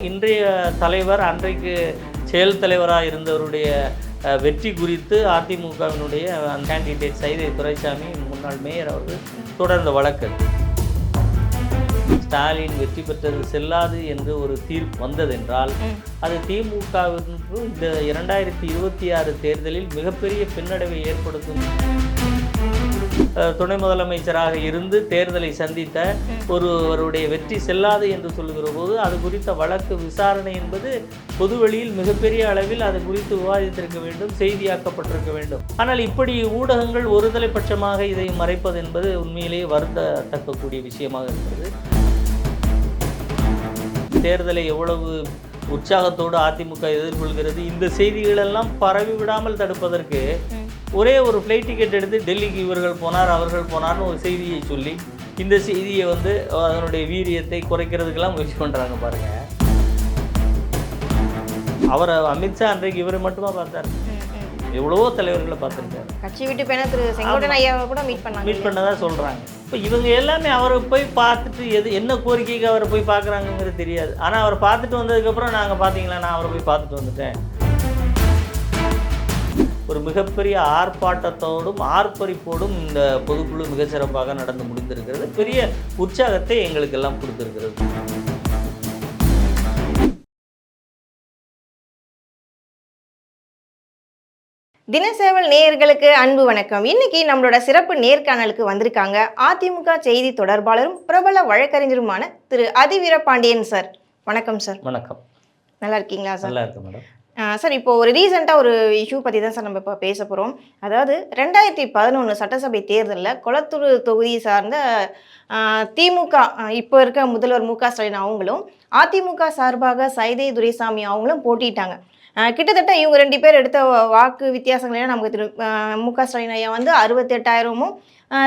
இன்றைய தலைவர் அன்றைக்கு செயல் தலைவராக இருந்தவருடைய வெற்றி குறித்து அதிமுகவினுடைய கேண்டிடேட் சைதை துரைசாமி முன்னாள் மேயர் அவர்கள் தொடர்ந்த வழக்கு. ஸ்டாலின் வெற்றி பெற்றது செல்லாது என்று ஒரு தீர்ப்பு வந்ததென்றால் அது திமுகவிற்கு இந்த இரண்டாயிரத்தி இருபத்தி ஆறு தேர்தலில் மிகப்பெரிய பின்னடைவை ஏற்படுத்தும் துணை முதலமைச்சராக இருந்து தேர்தலை சந்தித்த ஒருவருடைய வெற்றி செல்லாது என்று சொல்லுகிற போது அது குறித்த வழக்கு விசாரணை என்பது பொதுவெளியில் மிகப்பெரிய அளவில் அது குறித்து விவாதித்திருக்க வேண்டும் செய்தியாக்கப்பட்டிருக்க வேண்டும். ஆனால் இப்படி ஊடகங்கள் ஒருதலை பட்சமாக இதை மறைப்பது என்பது உண்மையிலேயே வருந்தத்தக்கக்கூடிய விஷயமாக இருக்கிறது. தேர்தலை எவ்வளவு உற்சாகத்தோடு அதிமுக எதிர்கொள்கிறது இந்த செய்திகளெல்லாம் பரவி விடாமல் தடுப்பதற்கு ஒரே ஒரு ஃப்ளைட் டிக்கெட் எடுத்து டெல்லிக்கு இவர்கள் போனார் அவர்கள் போனார்னு ஒரு செய்தியை சொல்லி இந்த செய்தியை வந்து அதனுடைய வீரியத்தை குறைக்கிறதுக்கெல்லாம் முயற்சி பண்ணுறாங்க பாருங்க. அவரை அமித்ஷா அன்றைக்கு இவரை மட்டுமா பார்த்தார்? எவ்வளவோ தலைவர்களை பார்த்துருக்காரு. கட்சி விட்டு போனா திரு செங்கோட்டன் ஐயாவை கூட மீட் பண்ணாங்க. மீட் பண்ணதா சொல்கிறாங்க இப்போ இவங்க எல்லாமே அவரை போய் பார்த்துட்டு எது என்ன கோரிக்கைக்கு அவரை போய் பார்க்குறாங்கங்கிறது தெரியாது. ஆனால் அவரை பார்த்துட்டு வந்ததுக்கப்புறம் நாங்கள் பார்த்தீங்களா நான் அவரை போய் பார்த்துட்டு வந்துட்டேன். ஒரு மிகப்பெரிய ஆர்ப்பாட்டத்தோடும் ஆர்ப்பரிப்போடும் இந்த பொதுக்குழு மிகச்சிறப்பாக நடந்து முடிந்திருக்கிறது. பெரிய உற்சாகத்தை எங்களுக்கெல்லாம் கொடுத்திருக்கிறது. தினசேவல் நேயர்களுக்கு அன்பு வணக்கம். இன்னைக்கு நம்மளோட சிறப்பு நேர்காணலுக்கு வந்திருக்காங்க அதிமுக செய்தி தொடர்பாளரும் பிரபல வழக்கறிஞருமான திரு அதிவீரபாண்டியன் சார். வணக்கம் சார். வணக்கம். நல்லா இருக்கீங்களா சார்? நல்லா இருக்கு மேடம். சார் இப்போ ஒரு ரீசெண்டாக ஒரு இஷ்யூ பற்றி தான் சார் நம்ம இப்போ பேச போகிறோம் அதாவது ரெண்டாயிரத்தி பதினொன்று சட்டசபை தேர்தலில் கொளத்தூர் தொகுதி சார்ந்த திமுக இப்போ இருக்க முதல்வர் மு க ஸ்டாலின் அவங்களும் அதிமுக சார்பாக சைதை துரைசாமி அவங்களும் போட்டிட்டாங்க. கிட்டத்தட்ட இவங்க ரெண்டு பேர் எடுத்த வாக்கு வித்தியாசங்கள் நமக்கு திரு மு க ஸ்டாலின் ஐயா வந்து அறுபத்தெட்டாயிரமும்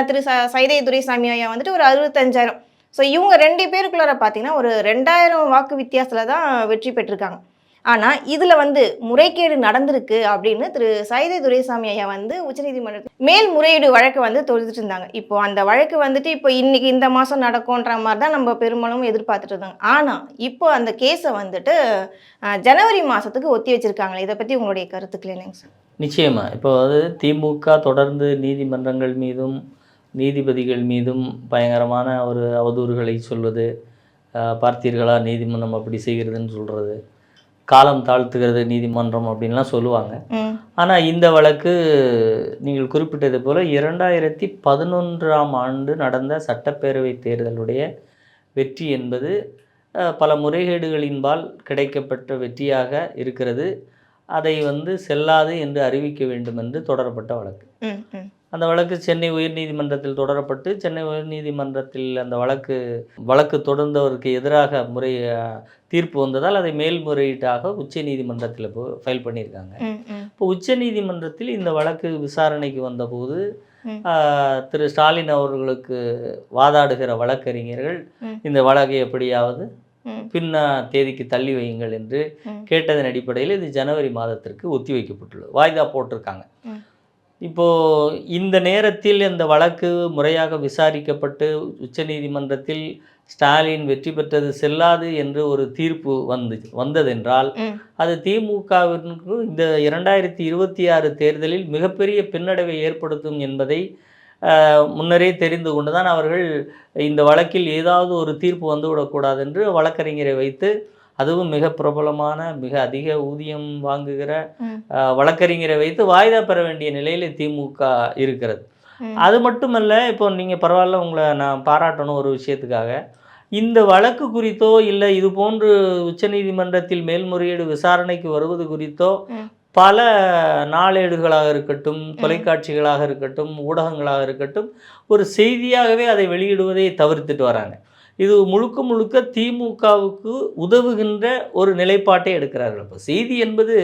திரு ச சைதை துரைசாமி ஐயா வந்துட்டு ஒரு அறுபத்தஞ்சாயிரம். ஸோ இவங்க ரெண்டு பேருக்குள்ளார பார்த்தீங்கன்னா ஒரு ரெண்டாயிரம் வாக்கு வித்தியாசத்தில் தான் வெற்றி பெற்றிருக்காங்க. ஆனால் இதில் வந்து முறைகேடு நடந்திருக்கு அப்படின்னு திரு. சைதை துரைசாமி ஐயா வந்து உச்சநீதிமன்றத்தில் மேல்முறையீடு வழக்கு வந்து தொடுத்துட்டு இருந்தாங்க. இப்போ அந்த வழக்கு வந்துட்டு இப்போ இன்னைக்கு இந்த மாதம் நடக்கும்ன்ற மாதிரி தான் நம்ம பெரும்பாலும் எதிர்பார்த்துட்டு இருந்தாங்க ஆனால் இப்போ அந்த கேஸை வந்துட்டு ஜனவரி மாதத்துக்கு ஒத்தி வச்சிருக்காங்களே. இதை பற்றி உங்களுடைய கருத்துக்கள் என்னங்க சார் நிச்சயமா. இப்போ அது திமுக தொடர்ந்து நீதிமன்றங்கள் மீதும் நீதிபதிகள் மீதும் பயங்கரமான ஒரு அவதூறுகளை சொல்வது பார்த்தீர்களா? நீதிமன்றம் அப்படி செய்கிறதுன்னு சொல்கிறது காலம் தாழ்த்துகிறது நீதிமன்றம் அப்படின்லாம் சொல்லுவாங்க. ஆனால் இந்த வழக்கு நீங்கள் குறிப்பிட்டது போல் இரண்டாயிரத்தி பதினொன்றாம் ஆண்டு நடந்த சட்டப்பேரவை தேர்தலுடைய வெற்றி என்பது பல முறைகேடுகளின்பால் கிடைக்கப்பட்ட வெற்றியாக இருக்கிறது. அதை வந்து செல்லாது என்று அறிவிக்க வேண்டும் என்று தொடரப்பட்ட வழக்கு. அந்த வழக்கு சென்னை உயர்நீதிமன்றத்தில் தொடரப்பட்டு சென்னை உயர்நீதிமன்றத்தில் அந்த வழக்கு வழக்கு தொடர்ந்தவருக்கு எதிராக முறை தீர்ப்பு வந்ததால் அதை மேல்முறையீட்டாக உச்ச நீதிமன்றத்தில் இப்போ ஃபைல் பண்ணியிருக்காங்க இப்போ உச்சநீதிமன்றத்தில் இந்த வழக்கு விசாரணைக்கு வந்தபோது திரு ஸ்டாலின் அவர்களுக்கு வாதாடுகிற வழக்கறிஞர்கள். இந்த வழக்கை எப்படியாவது பின்ன தேதிக்கு தள்ளி வையுங்கள் என்று. கேட்டதன் அடிப்படையில் இது ஜனவரி மாதத்திற்கு ஒத்தி வைக்கப்பட்டுள்ளது வாய்தா போட்டிருக்காங்க. ம். இப்போ இந்த நேரத்தில் இந்த வழக்கு முறையாக விசாரிக்கப்பட்டு உச்சநீதிமன்றத்தில் ஸ்டாலின் வெற்றி பெற்றது செல்லாது என்று ஒரு தீர்ப்பு வந்து வந்ததென்றால் அது திமுகவிற்கு இந்த இரண்டாயிரத்தி இருபத்தி ஆறு தேர்தலில் மிகப்பெரிய பின்னடைவை ஏற்படுத்தும் என்பதை முன்னரே தெரிந்து கொண்டுதான் அவர்கள் இந்த வழக்கில் ஏதாவது ஒரு தீர்ப்பு வந்துவிடக்கூடாது என்று வழக்கறிஞரை வைத்து அதுவும் மிக பிரபலமான மிக அதிக ஊதியம் வாங்குகிற வழக்கறிஞரை வைத்து வாய்தா பெற வேண்டிய நிலையில் திமுக இருக்கிறது. அது மட்டுமல்ல இப்போ நீங்கள் பரவாயில்ல உங்களை நான் பாராட்டணும் ஒரு விஷயத்துக்காக. இந்த வழக்கு குறித்தோ இல்லை இது போன்று உச்சநீதிமன்றத்தில் மேல்முறையீடு விசாரணைக்கு வருவது குறித்தோ. பல நாளேடுகளாக இருக்கட்டும் தொலைக்காட்சிகளாக இருக்கட்டும் ஊடகங்களாக இருக்கட்டும் ஒரு செய்தியாகவே அதை வெளியிடுவதை தவிர்த்துட்டு வராங்க. இது முழுக்க முழுக்க திமுகவுக்கு உதவுகின்ற ஒரு நிலைப்பாட்டை எடுக்கிறார்கள் இப்போ செய்தி என்பது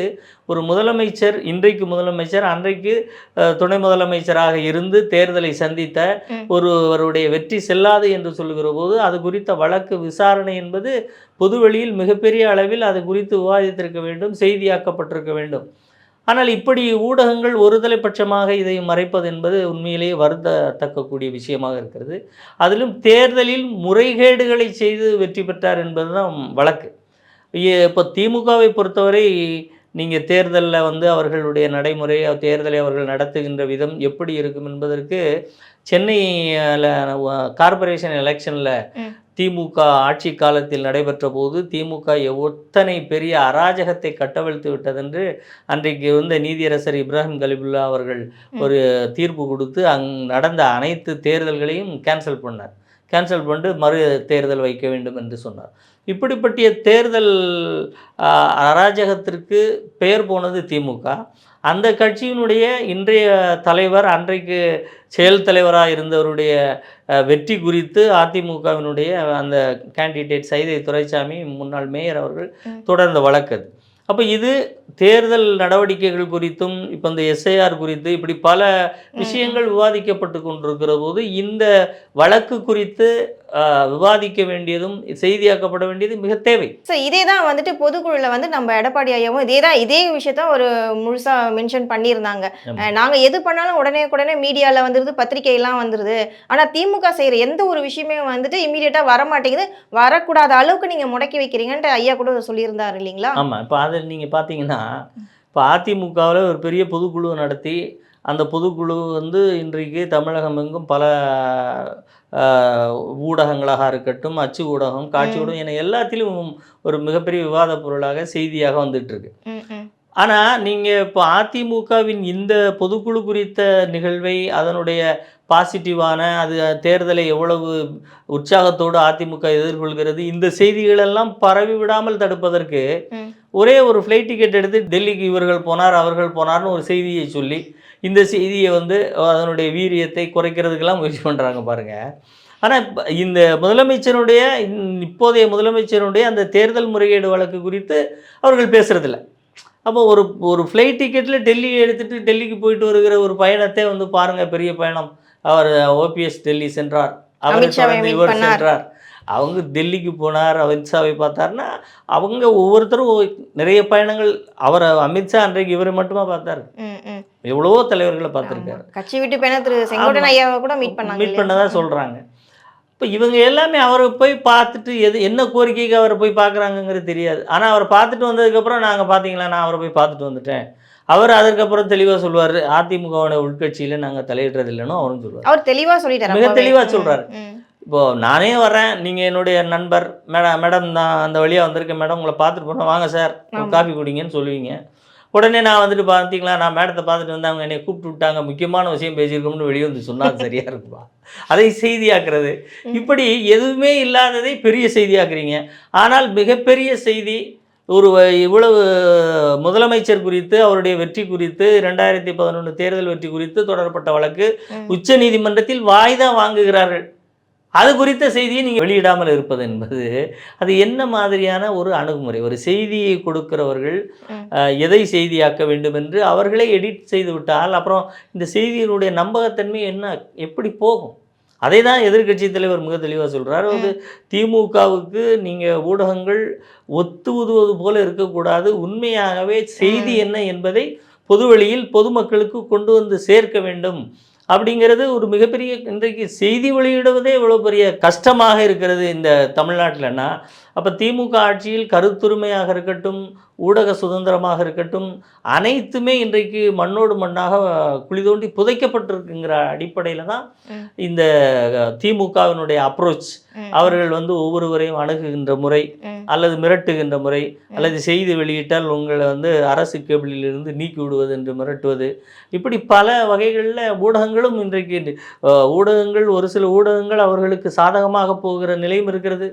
ஒரு முதலமைச்சர் இன்றைக்கு முதலமைச்சர் அன்றைக்கு துணை முதலமைச்சராக இருந்து தேர்தலை சந்தித்த. ஒருவருடைய வெற்றி செல்லாது என்று சொல்லுகிற போது அது குறித்த வழக்கு விசாரணை என்பது பொதுவெளியில் மிகப்பெரிய அளவில் அது குறித்து விவாதித்திருக்க வேண்டும் செய்தியாக்கப்பட்டிருக்க வேண்டும் ஆனால் இப்படி ஊடகங்கள் ஒருதலை பட்சமாக இதை மறைப்பது என்பது உண்மையிலேயே வருந்தத்தக்கக்கூடிய விஷயமாக இருக்கிறது. அதிலும் தேர்தலில் முறைகேடுகளை செய்து வெற்றி பெற்றார் என்பதுதான் வழக்கு. இப்போ திமுகவை பொறுத்தவரை நீங்கள் தேர்தலில் வந்து அவர்களுடைய நடைமுறை தேர்தலை அவர்கள் நடத்துகின்ற விதம் எப்படி இருக்கும் என்பதற்கு சென்னையில் கார்ப்பரேஷன் எலெக்ஷனில் திமுக ஆட்சி காலத்தில் நடைபெற்ற போது திமுக எத்தனை பெரிய அராஜகத்தை கட்டவிழ்த்து விட்டதென்று அன்றைக்கு வந்த நீதியரசர் இப்ராஹிம் கலிபுல்லா அவர்கள் ஒரு தீர்ப்பு கொடுத்து அங் நடந்த அனைத்து தேர்தல்களையும் கேன்சல் பண்ணார். கேன்சல் பண்ணிட்டு மறு தேர்தல் வைக்க வேண்டும் என்று சொன்னார். இப்படிப்பட்ட தேர்தல் அராஜகத்திற்கு பெயர் போனது திமுக அந்த கட்சியினுடைய இன்றைய தலைவர் அன்றைக்கு செயல் தலைவராக இருந்தவருடைய வெற்றி குறித்து அதிமுகவினுடைய அந்த கேண்டிடேட் சைதை துரைசாமி முன்னாள் மேயர் அவர்கள். தொடர்ந்த வழக்கு அப்போ இது தேர்தல் நடவடிக்கைகள் குறித்தும் இப்போ இந்த எஸ்ஐஆர் குறித்து இப்படி பல விஷயங்கள் விவாதிக்கப்பட்டு கொண்டிருக்கிற போது இந்த வழக்கு குறித்து விவாதிக்க வேண்டியதும் செய்தியாக்கப்பட வேண்டியது மிக தேவை. ஸோ இதே தான் வந்துட்டு பொதுக்குழுல வந்து நம்ம எடப்பாடி ஐயாவும் இதே தான் இதே விஷயத்த ஒரு முழுசா மென்ஷன் பண்ணியிருந்தாங்க. ஆமா. அஹ் நாங்க எது பண்ணாலும் உடனே உடனே மீடியால வந்துருது பத்திரிகையெல்லாம் வந்துருது. ஆனா திமுக செய்யற எந்த ஒரு விஷயமே வந்துட்டு இமீடியட்டா வர மாட்டேங்குது வரக்கூடாத அளவுக்கு நீங்க முடக்கி வைக்கிறீங்கன்ட்டு ஐயா கூட சொல்லியிருந்தாரு இல்லைங்களா? ஆமாம் இப்போ அதை நீங்கள் பார்த்தீங்கன்னா இப்போ அதிமுகவில் ஒரு பெரிய பொதுக்குழு நடத்தி அந்த பொதுக்குழு வந்து இன்றைக்கு தமிழகம் எங்கும் பல ஊடகங்களாக இருக்கட்டும் அச்சு ஊடகம் காட்சி. ஊடகம் என எல்லாத்திலும் ஒரு மிகப்பெரிய விவாத பொருளாக செய்தியாக வந்துட்டு இருக்கு ம், ம். ஆனால் நீங்கள் இப்போ அதிமுகவின் இந்த பொதுக்குழு குறித்த நிகழ்வை அதனுடைய பாசிட்டிவான அது தேர்தலை எவ்வளவு உற்சாகத்தோடு அதிமுக எதிர்கொள்கிறது இந்த செய்திகளெல்லாம் பரவி விடாமல் தடுப்பதற்கு. ஒரே ஒரு ஃப்ளைட் டிக்கெட் எடுத்து டெல்லிக்கு இவர்கள் போனார் அவர்கள் போனார்னு ஒரு செய்தியை சொல்லி இந்த செய்தியை வந்து அதனுடைய வீரியத்தை குறைக்கிறதுக்கெல்லாம் முயற்சி பண்ணுறாங்க பாருங்கள் ஆனால் இந்த முதலமைச்சருடைய இப்போதைய முதலமைச்சருடைய அந்த தேர்தல் முறைகேடு வழக்கு குறித்து அவர்கள் பேசுறதில்ல. அப்போ ஒரு ஒரு ஃப்ளைட் டிக்கெட்டில் டெல்லி எடுத்துகிட்டு டெல்லிக்கு போயிட்டு வருகிற ஒரு பயணத்தை வந்து பாருங்கள் பெரிய பயணம். அவர் ஓபிஎஸ் டெல்லி சென்றார். அவரை இவர். சென்றார். அவங்க டெல்லிக்கு போனார் அமித்ஷாவை பார்த்தாருன்னா அவங்க ஒவ்வொருத்தரும் ஒவ்வொரு- நிறைய பயணங்கள் அவர் அமித்ஷா அன்றைக்கு இவரை மட்டுமா பார்த்தாரு. எவ்வளவோ தலைவர்களை பார்த்துருக்காரு. கட்சி விட்டு போன திரு செங்கோட்டன் ஐயாவை கூட மீட் பண்ணாங்க மீட்? பண்ணதா சொல்கிறாங்க இப்போ இவங்க எல்லாமே அவரை போய் பார்த்துட்டு எது என்ன கோரிக்கைக்கு அவரை போய் பார்க்குறாங்கங்கிறது தெரியாது ஆனால் அவரை பார்த்துட்டு வந்ததுக்கப்புறம் நாங்கள் பார்த்தீங்களா நான் அவரை போய் பார்த்துட்டு வந்துட்டேன் அவர் அதுக்கப்புறம் தெளிவாக சொல்லுவார் அதிமுகவோட உள்கட்சியில் நாங்கள் தலையிடுறதில்லைன்னு அவரும் சொல்லுவார் அவர் தெளிவா சொல்லிட்டாரு மிக அப்பவே. தெளிவா ம், சொல்றாரு. ம். இப்போது நானே வரேன் நீங்கள் என்னுடைய நண்பர் மேடம் மேடம் நான் அந்த வழியாக வந்திருக்கேன் மேடம். உங்களை பார்த்துட்டு போனேன் வாங்க சார். காஃபி குடிங்கன்னு சொல்லுவீங்க. உடனே நான் வந்துட்டு பார்த்தீங்களா நான் மேடத்தை பார்த்துட்டு வந்து அவங்க என்னை கூப்பிட்டு விட்டாங்க. முக்கியமான விஷயம் பேசியிருக்கோம்னு வெளியே வந்து சொன்னால் சரியா இருக்குப்பா அதை செய்தியாக்குறது. இப்படி எதுவுமே இல்லாததை பெரிய செய்தியாக்குறீங்க. ஆனால் மிகப்பெரிய செய்தி ஒரு இவ்வளவு முதலமைச்சர் குறித்து அவருடைய வெற்றி குறித்து ரெண்டாயிரத்தி பதினொன்று தேர்தல் வெற்றி குறித்து தொடரப்பட்ட வழக்கு. உச்ச நீதிமன்றத்தில் வாய்தா வாங்குகிறார்கள். அது குறித்த செய்தியை நீங்கள் வெளியிடாமல் இருப்பது என்பது அது என்ன மாதிரியான ஒரு அணுகுமுறை? ஒரு செய்தியை கொடுக்கிறவர்கள் எதை செய்தியாக்க வேண்டும் என்று அவர்களே எடிட் செய்து விட்டால் அப்புறம் இந்த செய்தியினுடைய நம்பகத்தன்மை என்ன எப்படி போகும்? அதை தான் எதிர்க்கட்சி தலைவர் மிக தெளிவாக சொல்கிறார் அது திமுகவுக்கு நீங்கள் ஊடகங்கள் ஒத்து உதுவது போல இருக்கக்கூடாது. உண்மையாகவே செய்தி என்ன என்பதை பொதுவெளியில் பொதுமக்களுக்கு கொண்டு வந்து சேர்க்க வேண்டும். அப்படிங்கிறது ஒரு மிகப்பெரிய இன்றைக்கு செய்தி வெளியிடுவதே இவ்வளோ பெரிய கஷ்டமாக இருக்கிறது இந்த தமிழ்நாட்டிலன்னா அப்போ திமுக ஆட்சியில் கருத்துரிமையாக இருக்கட்டும் ஊடக சுதந்திரமாக இருக்கட்டும் அனைத்துமே இன்றைக்கு மண்ணோடு மண்ணாக குழி தோண்டி புதைக்கப்பட்டிருக்குங்கிற அடிப்படையில் தான். இந்த திமுகவினுடைய அப்ரோச். அவர்கள் வந்து ஒவ்வொருவரையும் அணுகுகின்ற முறை. அல்லது மிரட்டுகின்ற முறை அல்லது செய்தி வெளியிட்டால் உங்களை வந்து அரசு கேபிளிலிருந்து நீக்கி விடுவது என்று மிரட்டுவது இப்படி பல வகைகளில் ஊடகங்களும் இன்றைக்கு ஊடகங்கள் ஒரு சில ஊடகங்கள் அவர்களுக்கு சாதகமாக போகிற நிலையும் இருக்கிறது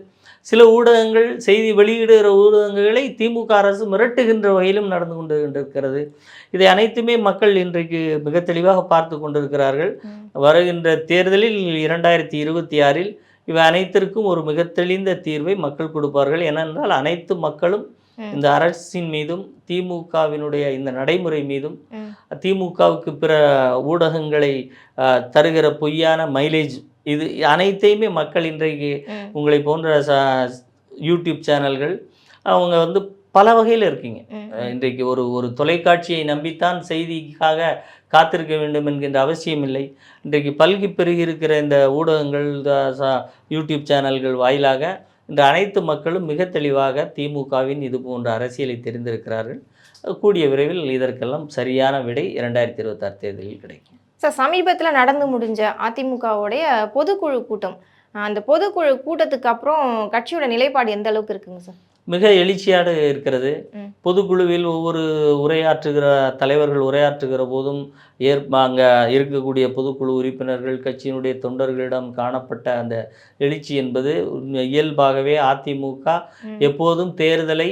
சில ஊடகங்கள் செய்தி வெளியிடுகிற ஊடகங்களை திமுக அரசு மிரட்டுகின்ற வகையிலும் நடந்து கொண்டு இருக்கிறது இதை அனைத்துமே மக்கள் இன்றைக்கு மிக தெளிவாக பார்த்து கொண்டிருக்கிறார்கள். வருகின்ற தேர்தலில் இரண்டாயிரத்தி இருபத்தி ஆறில் இவை அனைத்திற்கும் ஒரு மிக தெளிந்த தீர்வை மக்கள் கொடுப்பார்கள் ஏனென்றால் அனைத்து மக்களும். இந்த அரசின் மீதும் திமுகவினுடைய இந்த நடைமுறை மீதும். திமுகவுக்கு பிற ஊடகங்களை தருகிற பொய்யான மைலேஜ் இது அனைத்தையுமே மக்கள் இன்றைக்கு. உங்களை போன்ற ச யூடியூப் சேனல்கள் அவங்க வந்து பல வகையில் இருக்கீங்க. இன்றைக்கு ஒரு ஒரு தொலைக்காட்சியை நம்பித்தான் செய்திக்காக காத்திருக்க வேண்டும் என்கின்ற அவசியம் இல்லை. இன்றைக்கு பல்கி பெருகி இருக்கிற இந்த ஊடகங்கள் இந்த யூடியூப் சேனல்கள் வாயிலாக இன்று அனைத்து மக்களும் மிக தெளிவாக திமுகவின் இது போன்ற அரசியலை தெரிந்திருக்கிறார்கள். கூடிய விரைவில் இதற்கெல்லாம் சரியான விடை இரண்டாயிரத்தி இருபத்தாறு தேர்தலில் கிடைக்கும். சார் சமீபத்தில் நடந்து முடிஞ்ச அதிமுகவுடைய பொதுக்குழு கூட்டம் அந்த பொதுக்குழு கூட்டத்துக்கு அப்புறம் கட்சியோட நிலைப்பாடு எந்த அளவுக்கு இருக்குங்க சார் மிக எழுச்சியாக இருக்கிறது. பொதுக்குழுவில் ஒவ்வொரு உரையாற்றுகிற தலைவர்கள் உரையாற்றுகிற போதும் ஏற்ப அங்கே இருக்கக்கூடிய பொதுக்குழு உறுப்பினர்கள் கட்சியினுடைய தொண்டர்களிடம் காணப்பட்ட அந்த எழுச்சி என்பது இயல்பாகவே அதிமுக. எப்போதும் தேர்தலை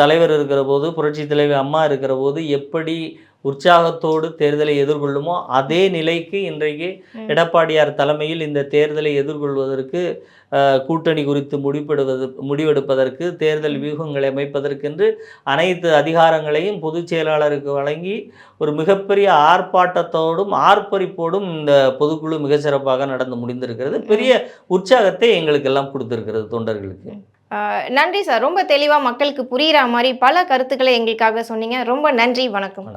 தலைவர் இருக்கிற போது புரட்சி தலைவர் அம்மா இருக்கிற போது எப்படி உற்சாகத்தோடு தேர்தலை எதிர்கொள்ளுமோ அதே நிலைக்கு இன்றைக்கு. எடப்பாடியார் தலைமையில் இந்த தேர்தலை எதிர்கொள்வதற்கு கூட்டணி குறித்து முடிவெடுவது முடிவெடுப்பதற்கு தேர்தல் வியூகங்களை அமைப்பதற்கென்று அனைத்து அதிகாரங்களையும் பொதுச் செயலாளருக்கு வழங்கி ஒரு மிகப்பெரிய ஆர்ப்பாட்டத்தோடும் ஆர்ப்பரிப்போடும் இந்த பொதுக்குழு மிக சிறப்பாக நடந்து முடிந்திருக்கிறது. பெரிய உற்சாகத்தை எங்களுக்கெல்லாம் கொடுத்திருக்கிறது தொண்டர்களுக்கு. நன்றி சார். ரொம்ப தெளிவாக மக்களுக்கு புரிகிற மாதிரி பல கருத்துக்களை எங்களுக்காக சொன்னீங்க. ரொம்ப நன்றி. வணக்கம்.